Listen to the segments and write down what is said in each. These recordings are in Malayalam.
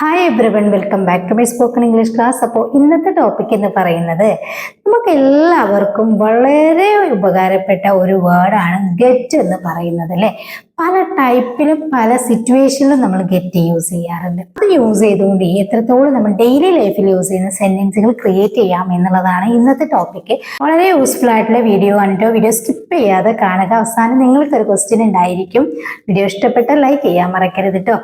Hi everyone welcome back to my spoken English class അപ്പോൾ ഇന്നത്തെ ടോപ്പിക് എന്ന് പറയുന്നത് നമുക്ക് എല്ലാവർക്കും വളരെ ഉപകാരപ്പെട്ട ഒരു വേർഡാണ് ഗെറ്റ് എന്ന് പറയുന്നത് അല്ലേ? പല ടൈപ്പിലും പല സിറ്റുവേഷനിലും നമ്മൾ ഗെറ്റ് യൂസ് ചെയ്യാറുണ്ട്. അത് യൂസ് ചെയ്തുകൊണ്ട് എത്രത്തോളം നമ്മൾ ഡെയിലി ലൈഫിൽ യൂസ് ചെയ്യുന്ന സെന്റൻസുകൾ ക്രിയേറ്റ് ചെയ്യാം എന്നുള്ളതാണ് ഇന്നത്തെ ടോപ്പിക്ക് വളരെ യൂസ്ഫുൾ ആയിട്ടുള്ള വീഡിയോ ആണ് കേട്ടോ വീഡിയോ സ്കിപ്പ് ചെയ്യാതെ കാണുക. അവസാനം നിങ്ങൾക്കൊരു ക്വസ്റ്റ്യൻ ഉണ്ടായിരിക്കും. വീഡിയോ ഇഷ്ടപ്പെട്ട ലൈക്ക് ചെയ്യാൻ മറക്കരുത് കേട്ടോ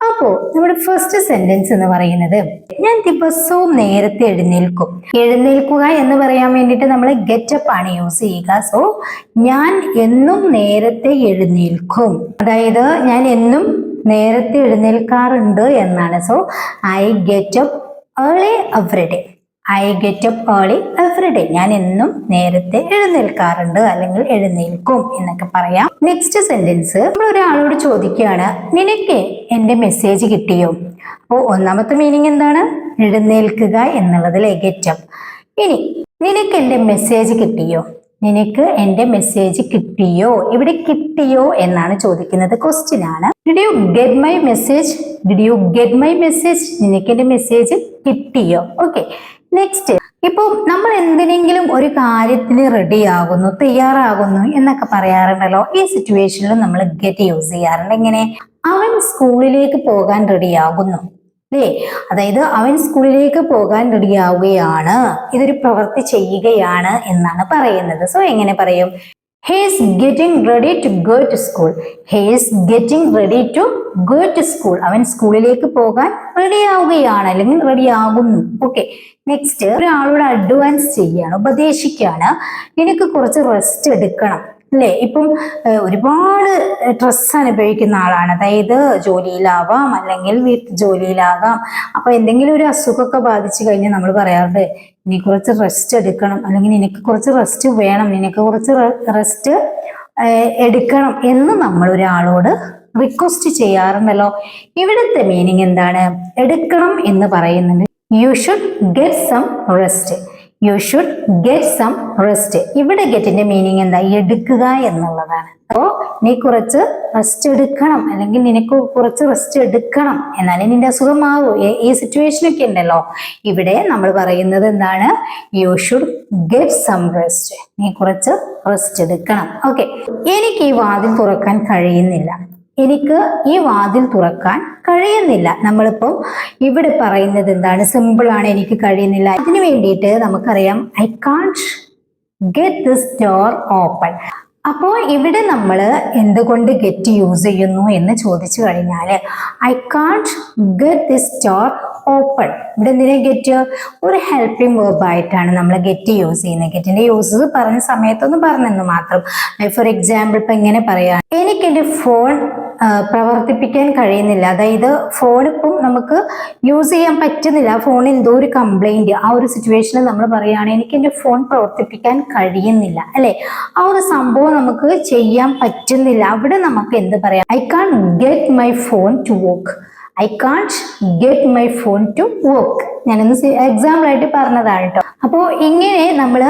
അപ്പോ നമ്മുടെ ഫസ്റ്റ് സെന്റൻസ് എന്ന് പറയുന്നത് ഞാൻ ദിവസവും നേരത്തെ എഴുന്നേൽക്കും. എഴുന്നേൽക്കുക എന്ന് പറയാൻ വേണ്ടിയിട്ട് നമ്മൾ ഗെറ്റപ്പ് ആണ് യൂസ് ചെയ്യുക. സോ ഞാൻ എന്നും നേരത്തെ എഴുന്നേൽക്കും. അതായത് ഞാൻ എന്നും നേരത്തെ എഴുന്നേൽക്കാറുണ്ട് എന്നാണ്. So I get up early everyday I get up early every day ഞാൻ എന്നും നേരത്തെ എഴുന്നേൽക്കാറുണ്ട് അല്ലെങ്കിൽ എഴുന്നേൽക്കും എന്നൊക്കെ പറയാം. നെക്സ്റ്റ് സെന്റൻസ് നമ്മൾ ഒരാളോട് ചോദിക്കുകയാണ് നിനക്ക് എന്റെ മെസ്സേജ് കിട്ടിയോ? അപ്പോൾ ഒന്നാമത്തെ മീനിങ് എന്താണ്? എഴുന്നേൽക്കുക എന്നുള്ളതിലെ ഗെറ്റ് അപ്പ് ഇനി നിനക്ക് എന്റെ മെസ്സേജ് കിട്ടിയോ? നിനക്ക് എന്റെ മെസ്സേജ് കിട്ടിയോ? ഇവിടെ കിട്ടിയോ? എന്നാണ് ചോദിക്കുന്നത് ക്വസ്റ്റ്യൻ ആണ്. Did you get my message did you get my message നിനക്ക് എന്റെ മെസ്സേജ് കിട്ടിയോ? ഓക്കെ നെക്സ്റ്റ് ഇപ്പോൾ നമ്മൾ എന്തിനെങ്കിലും ഒരു കാര്യത്തിന് റെഡി ആകുന്നു തയ്യാറാകുന്നു എന്നൊക്കെ പറയാറുണ്ടല്ലോ ഈ സിറ്റുവേഷനിൽ നമ്മൾ ഗെറ്റ് യൂസ് ചെയ്യാറുണ്ട്. എങ്ങനെ? അവൻ സ്കൂളിലേക്ക് പോകാൻ റെഡിയാകുന്നു അല്ലേ? അതായത് അവൻ സ്കൂളിലേക്ക് പോകാൻ റെഡിയാവുകയാണ് ഇതൊരു പ്രവൃത്തി ചെയ്യുകയാണ് എന്നാണ് പറയുന്നത്. സോ എങ്ങനെ പറയും? He is getting ready to go to school he is getting ready to go to school അവൻ സ്കൂളിലേക്ക് പോകാൻ റെഡി ആവുകയാണ് അല്ലെങ്കിൽ റെഡി ആകുന്നു. ഓക്കെ നെക്സ്റ്റ് ഒരാളോട് അഡ്വാൻസ് ചെയ്യാണ് ഉപദേശിക്കുകയാണ്. എനിക്ക് കുറച്ച് റെസ്റ്റ് എടുക്കണം. അല്ലേ? ഇപ്പം ഒരുപാട് സ്ട്രെസ് അനുഭവിക്കുന്ന ആളാണ്. അതായത് ജോലിയിലാവാം അല്ലെങ്കിൽ വീട്ടു ജോലിയിലാകാം. അപ്പൊ എന്തെങ്കിലും ഒരു അസുഖമൊക്കെ ബാധിച്ചു കഴിഞ്ഞാൽ നമ്മൾ പറയാറുണ്ട് നീ കുറച്ച് റെസ്റ്റ് എടുക്കണം. അല്ലെങ്കിൽ നിനക്ക് കുറച്ച് റെസ്റ്റ് വേണം. നിനക്ക് കുറച്ച് റെസ്റ്റ് എടുക്കണം എന്ന് നമ്മൾ ഒരാളോട് റിക്വസ്റ്റ് ചെയ്യാറുണ്ടല്ലോ. ഇവിടുത്തെ മീനിങ് എന്താണ്? എടുക്കണം എന്ന് പറയുന്നുണ്ട് you should get some rest you should get some rest ഇവിടെ ഗെറ്റിന്റെ മീനിങ് എന്താ? എടുക്കുക എന്നുള്ളതാണ്. അപ്പോ നീ കുറച്ച് റെസ്റ്റ് എടുക്കണം. അല്ലെങ്കിൽ നിനക്ക് കുറച്ച് റെസ്റ്റ് എടുക്കണം. എന്നാലേ നിന്റെ അസുഖം ഈ- സിറ്റുവേഷനൊക്കെ ഉണ്ടല്ലോ. ഇവിടെ നമ്മൾ പറയുന്നത് എന്താണ്? You should get some rest നീ കുറച്ച് റെസ്റ്റ് എടുക്കണം. ഓക്കെ എനിക്ക് ഈ വാതിൽ തുറക്കാൻ കഴിയുന്നില്ല. എനിക്ക് ഈ വാതിൽ തുറക്കാൻ കഴിയുന്നില്ല. നമ്മളിപ്പം ഇവിടെ പറയുന്നത് എന്താണ്? സിമ്പിൾ ആണ്. എനിക്ക് കഴിയുന്നില്ല. അതിനു വേണ്ടിയിട്ട് നമുക്കറിയാം I can get this door open അപ്പോൾ ഇവിടെ നമ്മൾ എന്തുകൊണ്ട് ഗെറ്റ് യൂസ് ചെയ്യുന്നു എന്ന് ചോദിച്ചു കഴിഞ്ഞാൽ I can't get this door open ഇവിടെ എന്തിനാ ഗെറ്റ് ഒരു ഹെൽപ്പിംഗ് വേർബ് ആയിട്ടാണ് നമ്മൾ ഗെറ്റ് യൂസ് ചെയ്യുന്നത്. ഗെറ്റിന്റെ യൂസസ് പറഞ്ഞ സമയത്തൊന്നും പറഞ്ഞെന്ന് മാത്രം. ഫോർ എക്സാമ്പിൾ ഇപ്പൊ ഇങ്ങനെ പറയാം. എനിക്ക് എന്റെ ഫോൺ പ്രവർത്തിപ്പിക്കാൻ കഴിയുന്നില്ല. അതായത് ഫോൺ ഇപ്പം നമുക്ക് യൂസ് ചെയ്യാൻ പറ്റുന്നില്ല. ഫോണിൽ എന്തോ ഒരു കംപ്ലൈന്റ് ആ ഒരു സിറ്റുവേഷനിൽ നമ്മൾ പറയുകയാണെങ്കിൽ എനിക്ക് എന്റെ ഫോൺ പ്രവർത്തിപ്പിക്കാൻ കഴിയുന്നില്ല. അല്ലേ? ആ ഒരു സംഭവം നമുക്ക് ചെയ്യാൻ പറ്റുന്നില്ല. അവിടെ നമുക്ക് എന്ത് പറയാം? I can get my phone to work I can't get my phone to work ഞാനൊന്ന് എക്സാമ്പിൾ ആയിട്ട് പറഞ്ഞതാണ് കേട്ടോ അപ്പോൾ ഇങ്ങനെ നമ്മൾ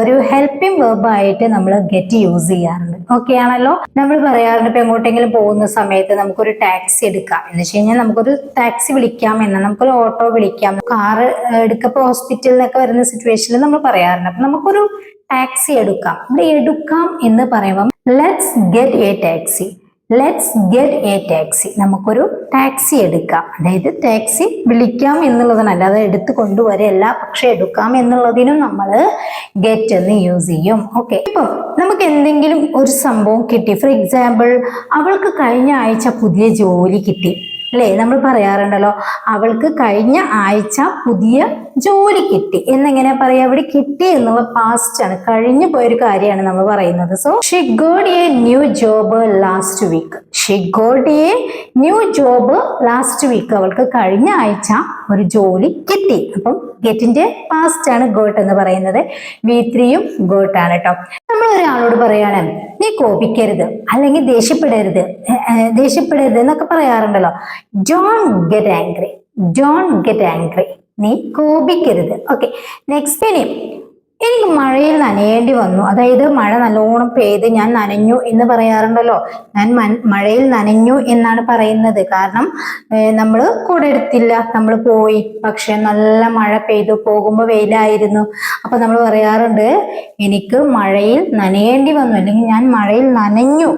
ഒരു ഹെൽപ്പിംഗ് വേർബായിട്ട് നമ്മൾ ഗെറ്റ് യൂസ് ചെയ്യാറുണ്ട്. ഓക്കെ ആണല്ലോ? നമ്മൾ പറയാറുണ്ട് ഇപ്പൊ എങ്ങോട്ടെങ്കിലും പോകുന്ന സമയത്ത് നമുക്കൊരു ടാക്സി എടുക്കാം. എന്ന് വെച്ച് കഴിഞ്ഞാൽ നമുക്കൊരു ടാക്സി വിളിക്കാം എന്ന്. നമുക്കൊരു ഓട്ടോ വിളിക്കാം. കാറ് എടുക്കപ്പോ നിന്നൊക്കെ വരുന്ന സിറ്റുവേഷനിൽ നമ്മൾ പറയാറുണ്ട്. അപ്പൊ നമുക്കൊരു ടാക്സി എടുക്കാം. ഇവിടെ എടുക്കാം എന്ന് പറയുമ്പം let's get a taxi let's get a taxi നമുക്കൊരു ടാക്സി എടുക്കാം. അതായത് ടാക്സി വിളിക്കാം എന്നുള്ളതിനല്ല അത് എടുത്ത് കൊണ്ടുവരല്ല പക്ഷെ എടുക്കാം എന്നുള്ളതിനും നമ്മൾ ഗെറ്റ് എന്ന് യൂസ് ചെയ്യും. ഓക്കെ ഇപ്പം നമുക്ക് എന്തെങ്കിലും ഒരു സംഭവം കിട്ടി. ഫോർ എക്സാമ്പിൾ അവൾക്ക് കഴിഞ്ഞ ആഴ്ച പുതിയ ജോലി കിട്ടി. അല്ലേ? നമ്മൾ പറയാറുണ്ടല്ലോ അവൾക്ക് കഴിഞ്ഞ ആഴ്ച പുതിയ ജോലി കിട്ടി. എന്നെങ്ങനെ പറയാ? ഇവിടെ കിട്ടി എന്നുള്ള പാസ്റ്റ് ആണ്. കഴിഞ്ഞു പോയൊരു കാര്യമാണ് നമ്മൾ പറയുന്നത്. So she got a new job last week she got a new job last week അവൾക്ക് കഴിഞ്ഞ ആഴ്ച ഒരു ജോലി കിട്ടി. അപ്പം ഗെറ്റിന്റെ പാസ്റ്റ് ആണ് ഗോട്ട് എന്ന് പറയുന്നത്. വി ത്രീയും ഗോട്ട് ആണ് കേട്ടോ നമ്മൾ ഒരാളോട് പറയാണ് നീ കോപിക്കരുത് അല്ലെങ്കിൽ ദേഷ്യപ്പെടരുത്. ദേഷ്യപ്പെടരുത് എന്നൊക്കെ പറയാറുണ്ടല്ലോ. Don't get angry don't get angry നീ കോപിക്കരുത്. ഓക്കെ നെക്സ്റ്റ് ഇനി എനിക്ക് മഴയിൽ നനയേണ്ടി വന്നു. അതായത് മഴ നല്ലോണം പെയ്ത് ഞാൻ നനഞ്ഞു എന്ന് പറയാറുണ്ടല്ലോ. ഞാൻ മഴയിൽ നനഞ്ഞു എന്നാണ് പറയുന്നത്. കാരണം നമ്മൾ കൂടെ എടുത്തില്ല നമ്മൾ പോയി. പക്ഷെ നല്ല മഴ പെയ്തു. പോകുമ്പോൾ വെയിലായിരുന്നു. അപ്പൊ നമ്മൾ പറയാറുണ്ട് എനിക്ക് മഴയിൽ നനയേണ്ടി വന്നു. അല്ലെങ്കിൽ ഞാൻ മഴയിൽ നനഞ്ഞു.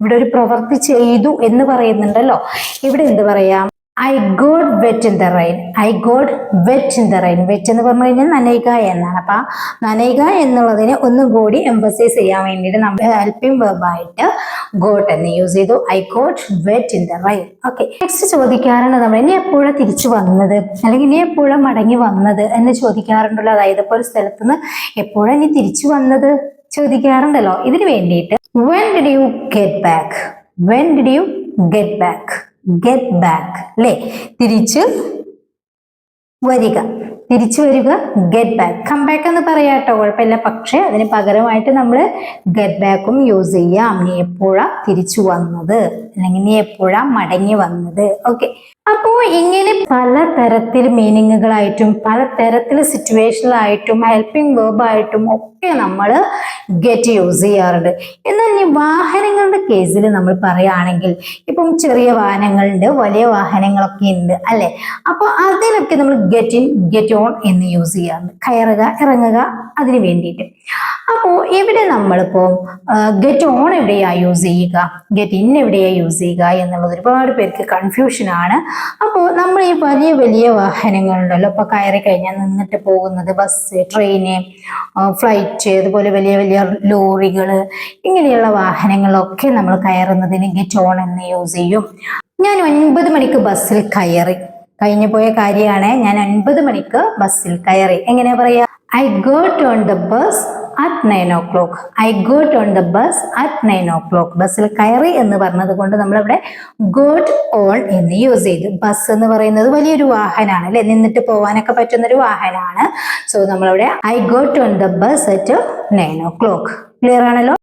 ഇവിടെ ഒരു പ്രവൃത്തി ചെയ്തു എന്ന് പറയുന്നുണ്ടല്ലോ. ഇവിടെ എന്ത് പറയാം? I got wet in the rain I got wet in the rain wet എന്ന് പറഞ്ഞു കഴിഞ്ഞാൽ നനയുക എന്നാണ്. അപ്പൊ നനയുക എന്നുള്ളതിനെ ഒന്നും കൂടി എംഫസൈസ് ചെയ്യാൻ വേണ്ടിയിട്ട് നമ്മൾ ഹെൽപ്പിംഗ് വെർബായിട്ട് ഗോട്ട് എന്ന് യൂസ് ചെയ്തു. I got wet in the rain okay next ചോദിക്കാറുണ്ട് നമ്മൾ ഇനി എപ്പോഴാണ് തിരിച്ചു വന്നത്? അല്ലെങ്കിൽ ഇനി എപ്പോഴാണ് മടങ്ങി വന്നത്? എന്ന് ചോദിക്കാറുണ്ടല്ലോ. അതായത് ഇപ്പോൾ ഒരു സ്ഥലത്ത് നിന്ന് എപ്പോഴാണ് ഇനി തിരിച്ചു വന്നത്? ചോദിക്കാറുണ്ടല്ലോ. ഇതിന് വേണ്ടിയിട്ട് when did you get back when did you get back get back അല്ലേ തിരിച്ച് വരിക. തിരിച്ചു വരിക ഗെറ്റ് ബാക്ക് കം ബാക്ക് എന്ന് പറയാം കേട്ടോ കുഴപ്പമില്ല. പക്ഷേ അതിന് പകരമായിട്ട് നമ്മൾ ഗെറ്റ് ബാക്കും യൂസ് ചെയ്യാം. നീ എപ്പോഴാ തിരിച്ചു വന്നത്? അല്ലെങ്കിൽ നീ എപ്പോഴാ മടങ്ങി വന്നത്? ഓക്കെ അപ്പോ ഇങ്ങനെ പല തരത്തിൽ മീനിങ്ങുകളായിട്ടും പല തരത്തിൽ സിറ്റുവേഷനിലായിട്ടും ഹെൽപ്പിംഗ് വേർബായിട്ടും ഒക്കെ നമ്മൾ ഗെറ്റ് യൂസ് ചെയ്യാറുണ്ട്. എന്നാൽ ഈ വാഹനങ്ങളുടെ കേസിൽ നമ്മൾ പറയുകയാണെങ്കിൽ ഇപ്പം ചെറിയ വാഹനങ്ങളുണ്ട് വലിയ വാഹനങ്ങളൊക്കെ ഉണ്ട് അല്ലെ? അപ്പോൾ അതിലൊക്കെ നമ്മൾ ഗെറ്റ് ഇൻ ഗെറ്റ് ഓൺ എന്ന് യൂസ് ചെയ്യാറുണ്ട് കയറുക ഇറങ്ങുക അതിന് വേണ്ടിയിട്ട്. അപ്പോൾ ഇവിടെ നമ്മളിപ്പോൾ ഗെറ്റ് ഓൺ എവിടെയാ യൂസ് ചെയ്യുക ഗെറ്റ് ഇൻ എവിടെയാ യൂസ് ചെയ്യുക എന്നുള്ളത് ഒരുപാട് പേർക്ക് കൺഫ്യൂഷനാണ് അപ്പോൾ നമ്മൾ ഈ വലിയ വലിയ വാഹനങ്ങളുണ്ടല്ലോ ഇപ്പോൾ കയറി കഴിഞ്ഞാൽ നിന്നിട്ട് പോകുന്നത് ബസ് ട്രെയിന് ഫ്ലൈറ്റ് അതുപോലെ വലിയ വലിയ ലോറികൾ ഇങ്ങനെയുള്ള വാഹനങ്ങളൊക്കെ നമ്മൾ കയറുന്നതിന് ഗെറ്റ് ഓൺ എന്ന് യൂസ് ചെയ്യും. ഞാൻ ഒൻപത് മണിക്ക് ബസ്സിൽ കയറി. കഴിഞ്ഞു പോയ കാര്യമാണ്. ഞാൻ ഒൻപത് മണിക്ക് ബസ്സിൽ കയറി. എങ്ങനെയാ പറയാ? I got on the bus at nine o'clock I got on the bus at nine o'clock ബസ്സിൽ കയറി എന്ന് പറഞ്ഞത് കൊണ്ട് നമ്മളിവിടെ ഗോട്ട് ഓൺ എന്ന് യൂസ് ചെയ്തു. ബസ് എന്ന് പറയുന്നത് വലിയൊരു വാഹനമാണ് അല്ലെ? നിന്നിട്ട് പോകാനൊക്കെ പറ്റുന്നൊരു വാഹനമാണ്. സോ നമ്മളിവിടെ I got on the bus at nine o'clock clear ആണല്ലോ?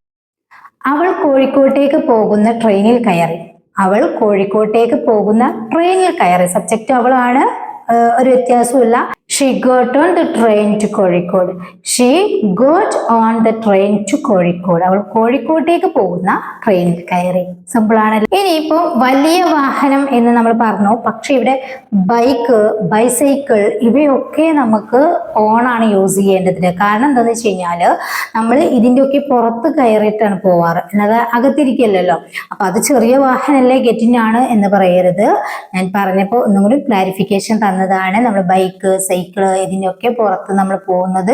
അവൾ കോഴിക്കോട്ടേക്ക് പോകുന്ന ട്രെയിനിൽ കയറി. അവൾ കോഴിക്കോട്ടേക്ക് പോകുന്ന ട്രെയിനിൽ കയറി സബ്ജക്റ്റ് അവളാണ് ഒരു വ്യത്യാസമില്ല she got on the train to Kozhikode. She got on the train to Kozhikode. അവൾ കോഴിക്കോട്ടേക്ക് പോകുന്ന ട്രെയിനിൽ കയറി. സിമ്പിൾ ആണല്ലോ. ഇനിയിപ്പോ വലിയ വാഹനം എന്ന് നമ്മൾ പറഞ്ഞു. പക്ഷെ ഇവിടെ ബൈക്ക് ബൈസൈക്കിൾ ഇവയൊക്കെ നമുക്ക് ഓണാണ് യൂസ് ചെയ്യേണ്ടത്. കാരണം എന്താന്ന് വെച്ച് കഴിഞ്ഞാൽ നമ്മൾ ഇതിന്റെയൊക്കെ പുറത്ത് കയറിയിട്ടാണ് പോവാറ്. അല്ലാതെ അകത്തിരിക്കല്ലോ അപ്പൊ അത് ചെറിയ വാഹനമല്ലേ ഗെറ്റിനാണ് എന്ന് പറയരുത്. ഞാൻ പറഞ്ഞപ്പോൾ ഒന്നും കൂടി ക്ലാരിഫിക്കേഷൻ തന്നതാണ് നമ്മൾ ബൈക്ക് സൈക്കിൾ ഇതിനൊക്കെ പുറത്ത് നമ്മൾ പോകുന്നത്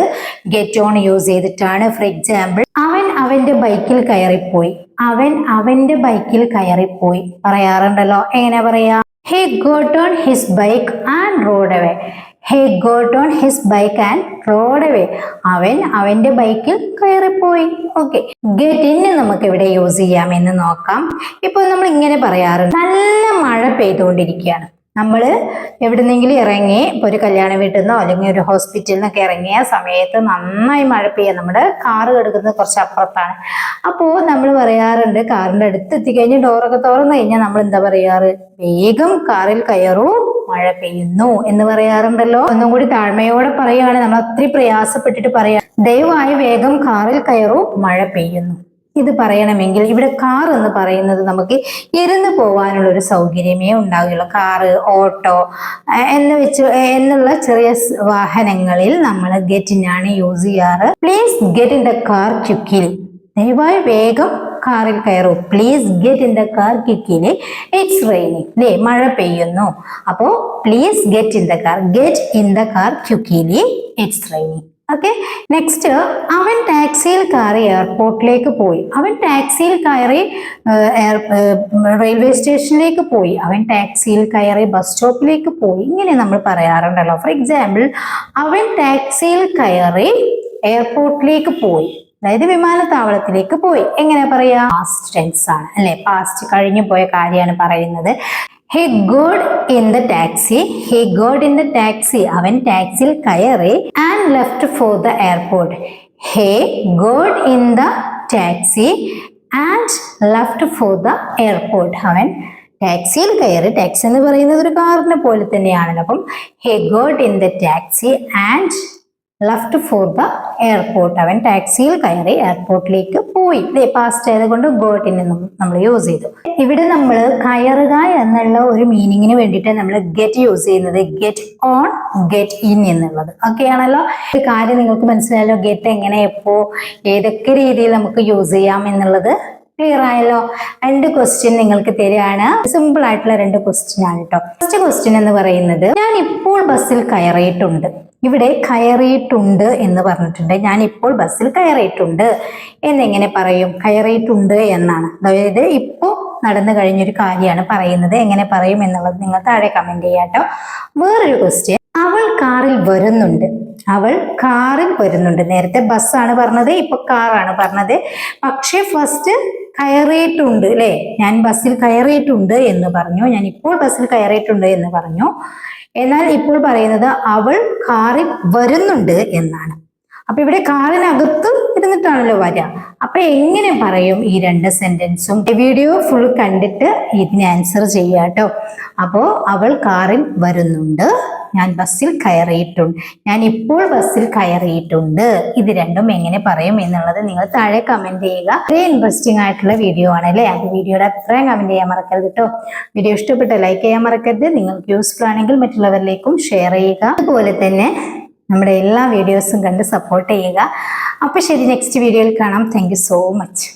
ഗെറ്റ് ഓൺ യൂസ് ചെയ്തിട്ടാണ്. ഫോർ എക്സാമ്പിൾ അവൻ അവന്റെ ബൈക്കിൽ കയറിപ്പോയി. അവൻ അവന്റെ ബൈക്കിൽ കയറിപ്പോയി. പറയാറുണ്ടല്ലോ എങ്ങനെ പറയാ? He got on his bike and rode away he got on his bike and rode away അവൻ അവന്റെ ബൈക്കിൽ കയറിപ്പോയി. ഓക്കെ ഗെറ്റ് ഇൻ നമുക്ക് ഇവിടെ യൂസ് ചെയ്യാം എന്ന് നോക്കാം. ഇപ്പോൾ നമ്മൾ ഇങ്ങനെ പറയാറുണ്ട്. നല്ല മഴ പെയ്തുകൊണ്ടിരിക്കുകയാണ്. നമ്മൾ എവിടുന്നെങ്കിലും ഇറങ്ങി ഇപ്പോൾ ഒരു കല്യാണ വീട്ടിൽ നിന്നോ അല്ലെങ്കിൽ ഒരു ഹോസ്പിറ്റലിൽ നിന്നൊക്കെ ഇറങ്ങിയ സമയത്ത് നന്നായി മഴ പെയ്യുക നമ്മുടെ കാറ് കിടക്കുന്നത് കുറച്ച് അപ്പുറത്താണ്. അപ്പോൾ നമ്മൾ പറയാറുണ്ട് കാറിന്റെ അടുത്ത് എത്തിക്കഴിഞ്ഞ് ഡോറൊക്കെ തുറന്നു കഴിഞ്ഞാൽ നമ്മൾ എന്താ പറയാറ്? വേഗം കാറിൽ കയറൂ മഴ പെയ്യുന്നു എന്ന് പറയാറുണ്ടല്ലോ. ഒന്നും കൂടി താഴ്മയോടെ പറയുകയാണെങ്കിൽ നമ്മൾ ഒത്തിരി പ്രയാസപ്പെട്ടിട്ട് പറയാം ദയവായി വേഗം കാറിൽ കയറൂ മഴ പെയ്യുന്നു. ഇത് പറയണമെങ്കിൽ ഇവിടെ കാർ എന്ന് പറയുന്നത് നമുക്ക് ഇരുന്ന് പോകാനുള്ള ഒരു സൗകര്യമേ ഉണ്ടാവുകയുള്ളൂ. കാറ് ഓട്ടോ എന്ന് വെച്ച് എന്നുള്ള ചെറിയ വാഹനങ്ങളിൽ നമ്മൾ ഗെറ്റിനാണ് യൂസ് ചെയ്യാറ്. Please get in the car quickly ദയവായി വേഗം കാറിൽ കയറൂ. Please get in the car quickly it's raining അല്ലേ മഴ പെയ്യുന്നു. അപ്പോൾ please get in the car get in the car quickly it's raining okay next അവൻ ടാക്സിയിൽ കയറി എയർപോർട്ടിലേക്ക് പോയി. അവൻ ടാക്സിയിൽ കയറി റെയിൽവേ സ്റ്റേഷനിലേക്ക് പോയി. അവൻ ടാക്സിയിൽ കയറി ബസ് സ്റ്റോപ്പിലേക്ക് പോയി. ഇങ്ങനെ നമ്മൾ പറയാറുണ്ടല്ലോ. ഫോർ എക്സാമ്പിൾ അവൻ ടാക്സിയിൽ കയറി എയർപോർട്ടിലേക്ക് പോയി. അതായത് വിമാനത്താവളത്തിലേക്ക് പോയി. എങ്ങനെ പറയാ? പാസ്റ്റ് ടെൻസ് ആണ്. അല്ലെ? പാസ്റ്റ് കഴിഞ്ഞു പോയ കാര്യമാണ് പറയുന്നത്. He got in the taxi he got in the taxi അവൻ ടാക്സിയിൽ കയറി and left for the airport he got in the taxi and left for the airport അവൻ ടാക്സിയിൽ കയറി. ടാക്സി എന്ന് പറയുന്നത് ഒരു കാറിനെ പോലെ തന്നെയാണല്ലോ. അപ്പം he got in the taxi and left for the airport അവൻ ടാക്സിയിൽ കയറി എയർപോർട്ടിലേക്ക് പോയി. പാസ്റ്റ് ആയതുകൊണ്ട് ഗോട്ടിനെ നമ്മൾ യൂസ് ചെയ്തു. ഇവിടെ നമ്മൾ കയറുക എന്നുള്ള ഒരു മീനിങ്ങിന് വേണ്ടിയിട്ട് നമ്മൾ ഗെറ്റ് യൂസ് ചെയ്യുന്നത്. ഗെറ്റ് ഓൺ ഗെറ്റ് ഇൻ എന്നുള്ളത്. ഓക്കെ ആണല്ലോ? ഒരു കാര്യം നിങ്ങൾക്ക് മനസ്സിലായല്ലോ ഗെറ്റ് എങ്ങനെ എപ്പോ ഏതൊക്കെ രീതിയിൽ നമുക്ക് യൂസ് ചെയ്യാം എന്നുള്ളത്. ക്ലിയർ ആയല്ലോ? രണ്ട് ക്വസ്റ്റ്യൻ നിങ്ങൾക്ക് തരികയാണ്. സിമ്പിൾ ആയിട്ടുള്ള രണ്ട് ക്വസ്റ്റ്യൻ ആണ് കേട്ടോ ഫസ്റ്റ് ക്വസ്റ്റ്യൻ എന്ന് പറയുന്നത് ഞാൻ ഇപ്പോൾ ബസ്സിൽ കയറിയിട്ടുണ്ട്. ഇവിടെ കയറിയിട്ടുണ്ട് എന്ന് പറഞ്ഞിട്ടുണ്ട്. ഞാൻ ഇപ്പോൾ ബസ്സിൽ കയറിയിട്ടുണ്ട്. എന്നെങ്ങനെ പറയും? കയറിയിട്ടുണ്ട് എന്നാണ്. അതായത് ഇപ്പോൾ നടന്നു കഴിഞ്ഞൊരു കാര്യമാണ് പറയുന്നത്. എങ്ങനെ പറയും എന്നുള്ളത് നിങ്ങൾ താഴെ കമന്റ് ചെയ്യാട്ടോ വേറൊരു ക്വസ്റ്റ്യൻ അവൾ കാറിൽ വരുന്നുണ്ട്. അവൾ കാറിൽ വരുന്നുണ്ട്. നേരത്തെ ബസ്സാണ് പറഞ്ഞത് ഇപ്പൊ കാറാണ് പറഞ്ഞത്. പക്ഷേ ഫസ്റ്റ് കയറിയിട്ടുണ്ട് അല്ലേ? ഞാൻ ബസ്സിൽ കയറിയിട്ടുണ്ട് എന്ന് പറഞ്ഞു. ഞാൻ ഇപ്പോൾ ബസ്സിൽ കയറിയിട്ടുണ്ട് എന്ന് പറഞ്ഞു. എന്നാൽ ഇപ്പോൾ പറയുന്നത് അവൾ കാറിൽ വരുന്നുണ്ട് എന്നാണ്. അപ്പൊ ഇവിടെ കാലിനകത്ത് ഇരുന്നിട്ടാണല്ലോ വരിക. അപ്പൊ എങ്ങനെ പറയും ഈ രണ്ട് സെന്റൻസും വീഡിയോ ഫുൾ കണ്ടിട്ട് ഇതിന് ആൻസർ ചെയ്യാട്ടോ അപ്പോ അവൾ കാറിൽ വരുന്നുണ്ട്. ഞാൻ ബസ്സിൽ കയറിയിട്ടുണ്ട്. ഞാൻ ഇപ്പോൾ ബസ്സിൽ കയറിയിട്ടുണ്ട്. ഇത് രണ്ടും എങ്ങനെ പറയും എന്നുള്ളത് നിങ്ങൾ താഴെ കമന്റ് ചെയ്യുക. വളരെ ഇൻട്രസ്റ്റിംഗ് ആയിട്ടുള്ള വീഡിയോ ആണല്ലേ അത് വീഡിയോയുടെ അഭിപ്രായം കമന്റ് ചെയ്യാൻ മറക്കരുത് കേട്ടോ. വീഡിയോ ഇഷ്ടപ്പെട്ട ലൈക്ക് ചെയ്യാൻ മറക്കരുത്. നിങ്ങൾക്ക് യൂസ്ഫുൾ ആണെങ്കിൽ മറ്റുള്ളവരിലേക്കും ഷെയർ ചെയ്യുക. അതുപോലെ തന്നെ നമ്മുടെ എല്ലാ വീഡിയോസും കണ്ട് സപ്പോർട്ട് ചെയ്യുക. അപ്പോൾ ശരി നെക്സ്റ്റ് വീഡിയോയിൽ കാണാം. Thank so much